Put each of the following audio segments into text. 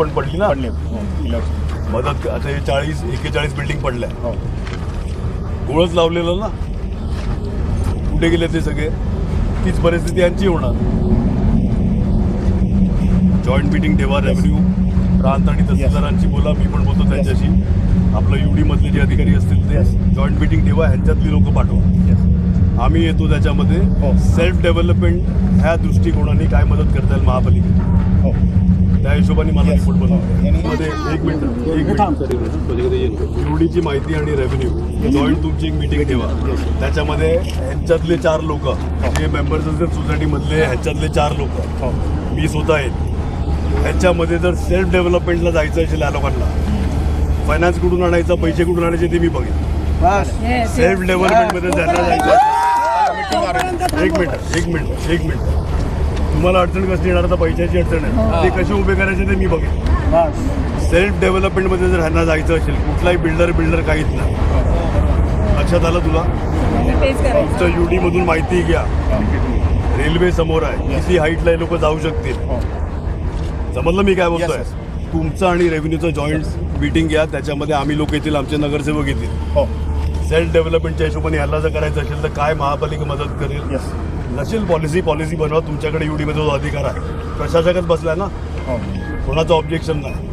पण पडली ना. पडले. हो. मदत आता हे चाळीस एकेचाळीस बिल्डिंग पडल्या. हो. गोळच लावलेलं ना. कुठे गेले ते सगळे? तीच परिस्थिती यांची होणार. जॉईंट मिटिंग ठेवा रेव्हेन्यू प्रांत आणि तहसीलदारांची बोला मी पण बोलतो त्यांच्याशी. आपलं युडी मधले जे अधिकारी असतील ते. जॉईंट मिटिंग ठेवा ह्यांच्यातली लोक पाठवा. आम्ही येतो त्याच्यामध्ये. हो. सेल्फ डेव्हलपमेंट ह्या दृष्टिकोनाने काय मदत करता येईल महापालिकेत? हो. त्या हिशोबाने मला. रिपोर्ट हो. बनवा आणि- मध्ये एक मिनिट एक मिनिट. युडीची माहिती आणि रेव्हेन्यू जॉईंट तुमची एक मिटिंग ठेवा. त्याच्यामध्ये ह्यांच्यातले चार लोक जे मेंबर्स असतील सोसायटीमधले ह्यांच्यातले चार लोक. हो मी स्वतः आहे. ह्याच्यामध्ये जर सेल्फ डेव्हलपमेंटला जायचं असेल या लोकांना फायनान्स कुठून आणायचं पैसे कुठून आणायचे ते मी बघेन. बस सेल्फ डेव्हलपमेंटमध्ये त्यांना जायचं. एक मिनिट एक मिनिट एक मिनिट. तुम्हाला अडचण कसली येणार तर पैशाची अडचण आहे. ते कसे उभे करायचे ते मी बघेन. सेल्फ डेव्हलपमेंटमध्ये जर ह्यांना जायचं असेल कुठलाही बिल्डर बिल्डर काहीच नाही. लक्षात आलं तुला? तेच करायचं. तुमचं युडी मधून माहिती घ्या. रेल्वे समोर आहे. किती हाईटला लोक जाऊ शकतील? हो. समजलं मी काय बोलतोय? तुमचं आणि रेव्हेन्यूचं जॉईंट मीटिंग घ्या. त्याच्यामध्ये आम्ही लोक येतील आमचे नगरसेवक येतील. हो. सेल्फ डेव्हलपमेंटच्या हिशोबाने ह्याला जर करायचं असेल तर काय महापालिका मदत करेल? नसेल पॉलिसी पॉलिसी बनवा. तुमच्याकडे युडीमध्ये जो अधिकार आहे. प्रशासकच बसला ना? कोणाचं ऑब्जेक्शन नाही.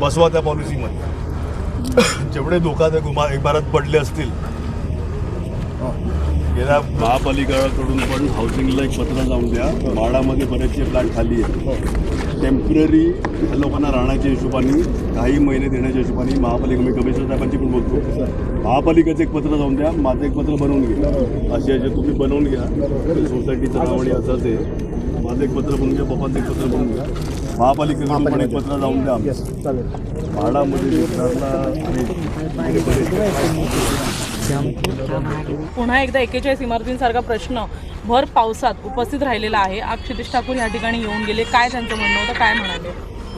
बसवा त्या पॉलिसीमध्ये जेवढे धोका त्या गुमा इमारत पडले असतील गेल्या महापालिकेकडून पण हाऊसिंगला एक पत्र जाऊन द्या. माडामध्ये बरेचसे प्लॅट खाली आहेत. टेंपररी लोकांना राहण्याच्या हिशोबाने काही महिने देण्याच्या हिशोबाने महापालिका मी कमिशनर साहेबांची पण बोलतो. महापालिकेचं एक पत्र जाऊन द्या माझं एक पत्र बनवून घ्या. असे असे तुम्ही बनवून घ्या. सोसायटीचं नाव आणि असं ते. माझं एक पत्र बनवून घ्या पप्पांचं एक पत्र बनवून घ्या. महापालिकेकडून पण एक पत्र जाऊन द्या. येस पुन्हा एकदा एकेचाळीस इमारतींसारखा प्रश्न भर पावसात उपस्थित राहिलेला आहे. आज क्षितिश ठाकूर या ठिकाणी येऊन गेले. काय त्यांचं म्हणणं होतं? काय म्हणाले?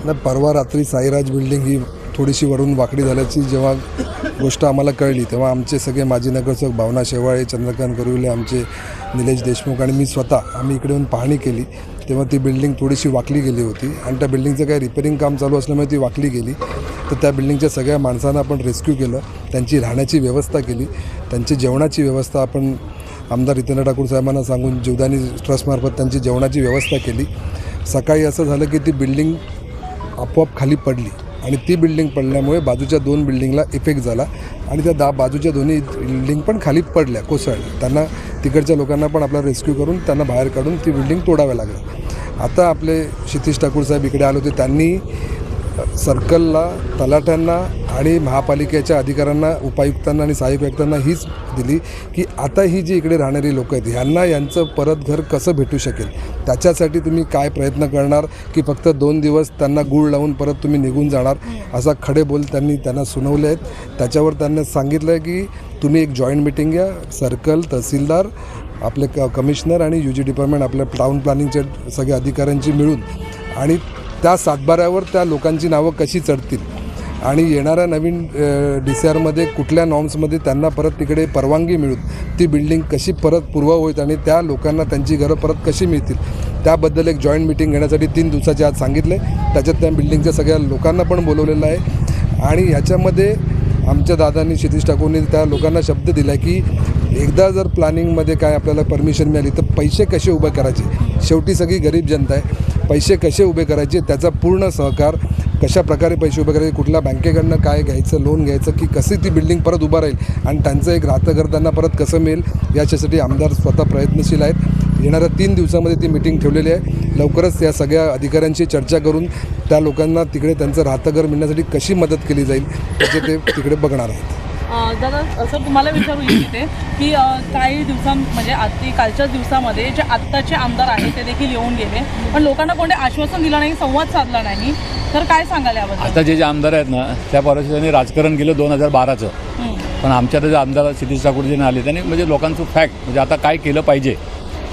नाही परवा रात्री साईराज बिल्डिंग ही थोडीशी वरून वाकडी झाल्याची जेव्हा गोष्ट आम्हाला कळली तेव्हा आमचे सगळे माजी नगरसेवक भावना शेवाळे चंद्रकांत करुले आमचे निलेश देशमुख आणि मी स्वतः आम्ही इकडे येऊन पाहणी केली. तेव्हा ती बिल्डिंग थोडीशी वाकली गेली होती आणि त्या बिल्डिंगचं काही रिपेरिंग काम चालू असल्यामुळे ती वाकली गेली. तर त्या बिल्डिंगच्या सगळ्या माणसांना आपण रेस्क्यू केलं त्यांची राहण्याची व्यवस्था केली त्यांची जेवणाची व्यवस्था आपण आमदार रितेंद्र ठाकूर साहेबांना सांगून जीवदानी ट्रस्टमार्फत त्यांची जेवणाची व्यवस्था केली. सकाळी असं झालं की ती बिल्डिंग आपोआप खाली पडली. आणि ती बिल्डिंग पडल्यामुळे बाजूच्या दोन बिल्डिंगला इफेक्ट झाला. आणि त्या दा बाजूच्या दोन्ही बिल्डिंग पण खाली पडल्या कोसळल्या. त्यांना तिकडच्या लोकांना पण आपला रेस्क्यू करून त्यांना बाहेर काढून ती बिल्डिंग तोडाव्या लागल्या. आता आपले क्षितिश ठाकूर साहेब इकडे आले होते. त्यांनी सर्कलला तलाट्यांना आणि महापालिकेच्या अधिकाऱ्यांना उपायुक्तांना आणि सहाय्यक आयुक्तांना हीच दिली की आता ही जी इकडे राहणारी लोकं आहेत ह्यांना यांचं परत घर कसं भेटू शकेल? त्याच्यासाठी तुम्ही काय प्रयत्न करणार की फक्त दोन दिवस त्यांना गुळ लावून परत तुम्ही निघून जाणार? असा खडे बोल त्यांनी त्यांना सुनावले आहेत. त्याच्यावर त्यांना सांगितलं आहे की तुम्ही एक जॉईंट मिटिंग घ्या. सर्कल तहसीलदार आपले क कमिशनर आणि यू जी डिपार्टमेंट आपल्या टाऊन प्लॅनिंगच्या सगळ्या अधिकाऱ्यांची मिळून आणि त्या सातबाऱ्यावर त्या लोकांची नावं कशी चढतील? आणि येणाऱ्या नवीन डी सी आरमध्ये कुठल्या नॉर्म्समध्ये त्यांना परत तिकडे परवानगी मिळून ती बिल्डिंग कशी परत पूर्ववत आणि त्या लोकांना त्यांची घरं परत कशी मिळतील? त्याबद्दल एक जॉईंट मिटिंग घेण्यासाठी तीन दिवसाचे आज सांगितले. त्याच्यात त्या बिल्डिंगच्या सगळ्या लोकांना पण बोलवलेलं आहे. आणि ह्याच्यामध्ये आमच्या दादांनी क्षितिश ठाकूरनी त्या लोकांना शब्द दिला की एकदा जर प्लॅनिंगमध्ये काय आपल्याला परमिशन मिळाली तर पैसे कसे उभे करायचे? शेवटी सगळी गरीब जनता आहे. पैसे कसे उभे करायचे? त्याचा पूर्ण सहकार कशा प्रकारे पैसे उभे करायचे? कुठल्या बँकेकडनं काय घ्यायचं लोन घ्यायचं की कशी ती बिल्डिंग परत उभं राहील? आणि त्यांचं एक राहतं घर त्यांना परत कसं मिळेल? याच्यासाठी आमदार स्वतः प्रयत्नशील आहेत. येणाऱ्या तीन दिवसामध्ये ती मिटिंग ठेवलेली आहे. लवकरच या सगळ्या अधिकाऱ्यांशी चर्चा करून त्या लोकांना तिकडे त्यांचं राहतं घर मिळण्यासाठी कशी मदत केली जाईल त्याचे ते तिकडे बघणार आहेत. दादा सर तुम्हाला विचारू इच्छिते की काही दिवसां म्हणजे आधी कालच्याच दिवसामध्ये जे आत्ताचे आमदार आहेत ते देखील येऊन गेले. पण लोकांना कोणते आश्वासन दिलं नाही संवाद साधला नाही. तर काय सांगाल याबद्दल? आता जे जे आमदार आहेत ना त्या वर्षी त्यांनी राजकारण केलं दोन हजार बाराचं. पण आमच्या जे आमदार क्षितिश ठाकूरजीने आले त्यांनी म्हणजे लोकांचं फॅक्ट म्हणजे आता काय केलं पाहिजे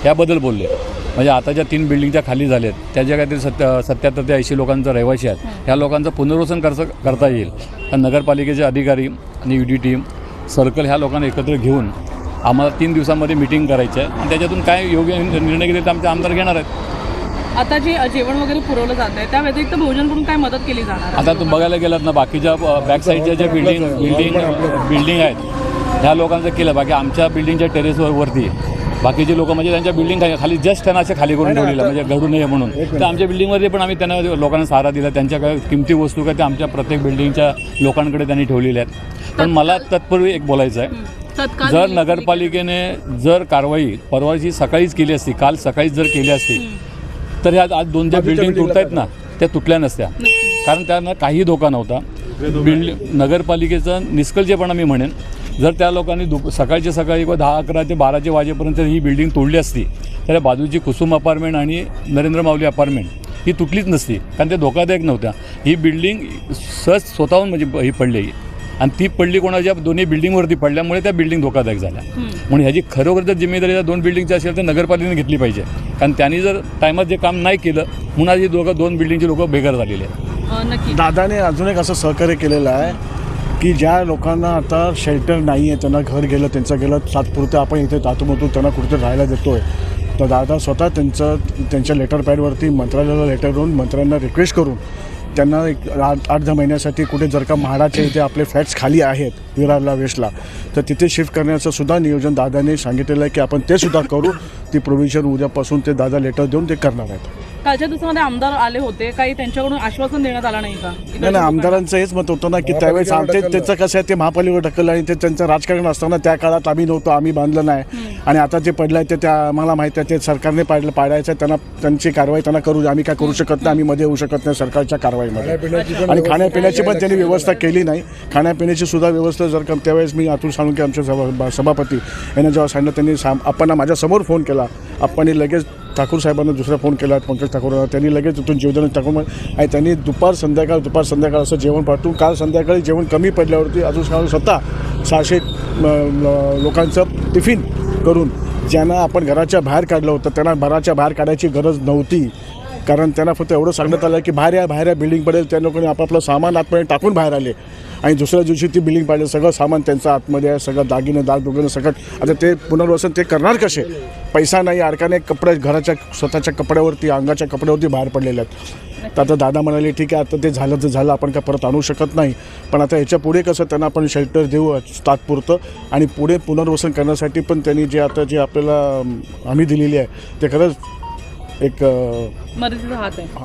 याबद्दल बोलले. म्हणजे आता ज्या तीन बिल्डिंगच्या खाली झाल्यात त्या ज्या काहीतरी सत्य सत्याहत्तर ते ऐंशी लोकांचं रहिवाशी आहेत ह्या लोकांचं पुनर्वसन करता करता येईल. नगरपालिकेचे अधिकारी आणि यू डी टीम सर्कल ह्या लोकांना एकत्र घेऊन आम्हाला तीन दिवसामध्ये मिटिंग करायची आहे. आणि त्याच्यातून काय योग्य निर्णय घेतले तर आमचे आमदार घेणार आहेत. आता जे जेवण वगैरे पुरवलं जात आहे त्या व्यतिरिक्त भोजन करून काय मदत केली जाणार? आता तुम्ही बघायला गेलात ना बाकीच्या बॅक साईडच्या ज्या बिल्डिंग बिल्डिंग बिल्डिंग आहेत ह्या लोकांचं केलं. बाकी आमच्या बिल्डिंगच्या टेरेसवर वरती. बाकीचे लोक म्हणजे त्यांच्या बिल्डिंग खाली जस्ट त्यांना असे खाली करून ठेवलेलं म्हणजे घडू नये म्हणून. तर आमच्या बिल्डिंगमध्ये पण आम्ही त्यांना लोकांना सहारा दिला. त्यांच्या काय किमती वस्तू काय त्या आमच्या प्रत्येक बिल्डिंगच्या लोकांकडे त्यांनी ठेवलेल्या आहेत. पण मला तत्पूर्वी एक बोलायचं आहे. तत्काळ जर नगरपालिकेने जर कारवाई परवाची सकाळीच केली असती काल सकाळीच जर केली असती तर ह्या आज दोन ज्या बिल्डिंग तुटत आहेत ना त्या तुटल्या नसत्या. कारण त्यांना काही धोका नव्हता. बिल्डिंग नगरपालिकेचा निष्कर्षपणा मी म्हणेन. जर त्या लोकांनी दुप सकाळच्या सकाळी किंवा दहा अकरा ते बाराच्या वाजेपर्यंत ही बिल्डिंग तोडली असती तर बाजूची कुसुम अपार्टमेंट आणि नरेंद्र माऊली अपार्टमेंट ही तुटलीच नसती कारण ते धोकादायक नव्हत्या. ही बिल्डिंग सहज स्वतःहून म्हणजे ही पडली. आणि ती पडली कोणाच्या? दोन्ही बिल्डिंगवरती पडल्यामुळे त्या बिल्डिंग धोकादायक झाल्या. म्हणून ह्याची खरोखर जर जिम्मेदारी जर दोन बिल्डिंगची असेल तर नगरपालिकेने घेतली पाहिजे. कारण त्यांनी जर टायमात जे काम नाही केलं म्हणून आज ही दोघं दोन बिल्डिंगची लोक बेघर झालेले आहेत. दादाने अजून एक असं सहकार्य केलेलं आहे. की ज्या लोकांना आता शेल्टर नाही आहे त्यांना घर गेलं त्यांचं गेलं तात्पुरतं आपण इथे तातुमतून त्यांना कुठे राहायला देतो आहे तर दादा स्वतः त्यांचं त्यांच्या लेटर पॅडवरती मंत्रालयाला लेटर देऊन मंत्र्यांना रिक्वेस्ट करून त्यांना एक आठ आठ दहा महिन्यासाठी कुठे जर का म्हाडाचे इथे आपले फ्लॅट्स खाली आहेत विरारला वेस्टला तर तिथे शिफ्ट करण्याचं सुद्धा नियोजन दादाने सांगितलेलं आहे की आपण ते सुद्धा करू. ती प्रोव्हिजन उद्यापासून ते दादा लेटर देऊन ते करणार आहेत. कालच्या दिवसामध्ये आमदार आले होते. काही त्यांच्याकडून आश्वासन देण्यात आलं नाही का? नाही नाही आमदारांचं हेच मत होतं ना की त्यावेळेस आमचे त्याचं कसं आहे ते महापालिकेवर ढकललं आणि ते त्यांचं राजकारण असताना त्या काळात आम्ही नव्हतो आम्ही बांधलं नाही. आणि आता जे पडलं आहे ते त्या आम्हाला माहिती आहे ते सरकारने पाडलं पाडायचं आहे, त्यांना त्यांची कारवाई त्यांना करू आम्ही काय करू शकत नाही आम्ही मध्ये येऊ शकत नाही सरकारच्या कारवाईमध्ये. आणि खाण्यापिण्याची पण त्यांनी व्यवस्था केली नाही. खाण्यापिण्याची सुद्धा व्यवस्था जर का त्यावेळेस मी अतुल साळुंके आमचे सभा सभापती यांना जेव्हा सांगितलं त्यांनी साम आपण माझ्यासमोर फोन केला. आपण लगेच ठाकूर साहेबांना दुसरा फोन केला पंकज ठाकूर त्यांनी लगेच तिथून जेवण टाकून आणि त्यांनी दुपार संध्याकाळ दुपार संध्याकाळ असं जेवण पाठवून काल संध्याकाळी जेवण कमी पडल्यावरती अजून साहेब स्वतः सहाशे लोकांचं टिफिन करून ज्यांना आपण घराच्या बाहेर काढलं होतं त्यांना घराच्या बाहेर काढायची गरज नव्हती. कारण त्यांना फक्त एवढं सांगण्यात आलं की बाहेर या बाहेर या बिल्डिंग पडेल त्या लोकांनी आपापलं सामान आतमध्ये टाकून बाहेर आले. आणि दुसऱ्या दिवशी ती बिल्डिंग पाडली सगळं सामान त्यांचं आतमध्ये आहे सगळं दागिने दाग दुगिने सगळं. आता ते पुनर्वसन ते करणार कसे? पैसा नाही अडकाने कपडे घराच्या स्वतःच्या कपड्यावरती अंगाच्या कपड्यावरती बाहेर पडलेले आहेत. तर आता दादा म्हणाले ठीक आहे आता ते झालं तर झालं आपण काय परत आणू शकत नाही. पण आता ह्याच्या पुढे कसं त्यांना आपण शेल्टर देऊ तात्पुरतं आणि पुढे पुनर्वसन करण्यासाठी पण त्यांनी जे आता जे आपल्याला हमी दिलेली आहे ते खरंच एक मदतीचा हात आहे.